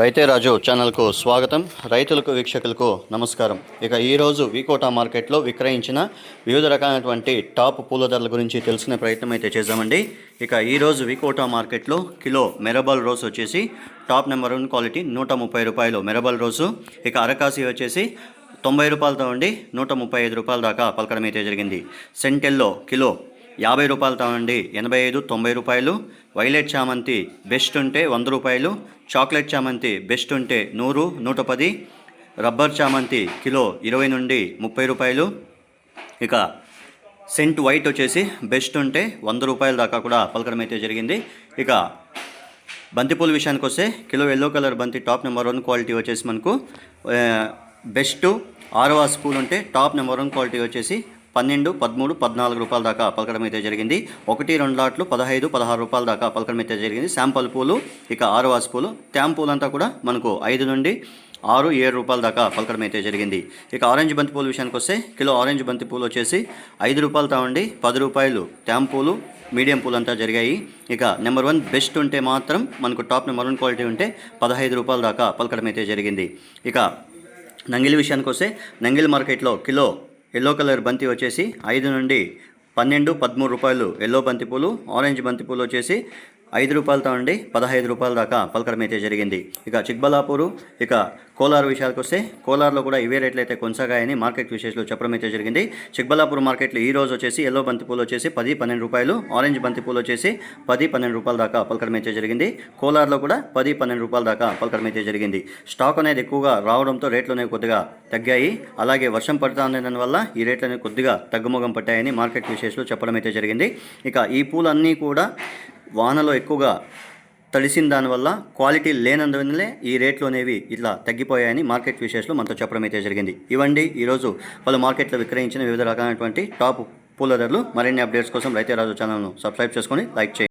రైతే రాజు ఛానల్కు స్వాగతం. రైతులకు వీక్షకులకు నమస్కారం. ఇక ఈరోజు వికోటా మార్కెట్లో విక్రయించిన వివిధ రకాలైనటువంటి టాప్ పూల ధరల గురించి తెలుసుకునే ప్రయత్నం అయితే చేద్దామండి. ఇక ఈరోజు వికోటా మార్కెట్లో కిలో మెరబల్ రోజ్ వచ్చేసి టాప్ నెంబర్ వన్ క్వాలిటీ నూట ముప్పై రూపాయలు మెరబల్ రోజు ఇక అరకాసి వచ్చేసి తొంభై రూపాయలతో ఉండి నూట ముప్పై ఐదు రూపాయల దాకా పలకడం అయితే జరిగింది. సెంటెల్లో కిలో యాభై రూపాయలు ఉండి ఎనభై ఐదు తొంభై రూపాయలు. వైలెట్ చామంతి బెస్ట్ ఉంటే వంద రూపాయలు. చాక్లెట్ చామంతి బెస్ట్ ఉంటే నూరు నూట పది. రబ్బర్ చామంతి కిలో ఇరవై నుండి ముప్పై రూపాయలు. ఇక సెంట్ వైట్ వచ్చేసి బెస్ట్ ఉంటే వంద రూపాయల దాకా కూడా పలకడం అయితే జరిగింది. ఇక బంతిపూల విషయానికి వస్తే కిలో ఎల్లో కలర్ బంతి టాప్ నెంబర్ వన్ క్వాలిటీ వచ్చేసి మనకు బెస్ట్ ఆరవాస్ పూలు ఉంటే టాప్ నెంబర్ వన్ క్వాలిటీ వచ్చేసి పన్నెండు పదమూడు పద్నాలుగు రూపాయల దాకా పలకడం అయితే జరిగింది. ఒకటి రెండు లాట్లు పదహైదు పదహారు రూపాయల దాకా పలకడం అయితే జరిగింది. శాంపల్ పూలు ఇక ఆరవాస్ పూలు ట్యామ్ పూలు అంతా కూడా మనకు ఐదు నుండి ఆరు ఏడు రూపాయల దాకా పలకడం అయితే జరిగింది. ఇక ఆరెంజ్ బంతి పూల విషయానికి వస్తే కిలో ఆరెంజ్ బంతి పూలు వచ్చేసి ఐదు రూపాయలతో ఉండి పది రూపాయలు ట్యామ్ పూలు మీడియం పూలు అంతా జరిగాయి. ఇక నెంబర్ వన్ బెస్ట్ ఉంటే మాత్రం మనకు టాప్ నెంబర్ వన్ క్వాలిటీ ఉంటే పదహైదు రూపాయల దాకా పలకడం అయితే జరిగింది. ఇక నంగిలి విషయానికి వస్తే నంగిలి మార్కెట్లో కిలో ఎల్లో కలర్ బంతి వచ్చేసి ఐదు నుండి పన్నెండు పదమూడు రూపాయలు. ఎల్లో బంతి పూలు ఆరెంజ్ బంతి పూలు వచ్చేసి ఐదు రూపాయలతో ఉండి పదహైదు రూపాయల దాకా పలకడం అయితే జరిగింది. ఇక చిక్బలాపూరు ఇక కోలార్ విషయాలకు వస్తే కోలార్లో కూడా ఇవే రేట్లు అయితే కొనసాగాయని మార్కెట్ విశేషాలు చెప్పడం అయితే జరిగింది. చిక్బలాపూర్ మార్కెట్లో ఈ రోజు వచ్చేసి ఎల్లో బంతి పూలు వచ్చేసి పది పన్నెండు రూపాయలు ఆరెంజ్ బంతి పూలు వచ్చేసి పది పన్నెండు రూపాయల దాకా పలకడం అయితే జరిగింది. కోలార్లో కూడా పది పన్నెండు రూపాయల దాకా పలకడం అయితే జరిగింది. స్టాక్ అనేది ఎక్కువగా రావడంతో రేట్లు అనేవి కొద్దిగా తగ్గాయి. అలాగే వర్షం పడుతా ఉండడం వల్ల ఈ రేట్లు అనేవి కొద్దిగా తగ్గుముఖం పట్టాయని మార్కెట్ విశేషాలు చెప్పడం అయితే జరిగింది. ఇక ఈ పూలన్నీ కూడా వానలో ఎక్కువగా తడిసిన దానివల్ల క్వాలిటీ లేనందువల్లే ఈ రేట్లు అనేవి ఇట్లా తగ్గిపోయాయని మార్కెట్ విశేషాలు మనతో చెప్పడం అయితే జరిగింది. ఇవండి ఈరోజు పలు మార్కెట్లో విక్రయించిన వివిధ రకాలైనటువంటి టాప్ పూల ధరలు. మరిన్ని అప్డేట్స్ కోసం రైతే రాజు ఛానల్ను సబ్స్క్రైబ్ చేసుకొని లైక్ చేయండి.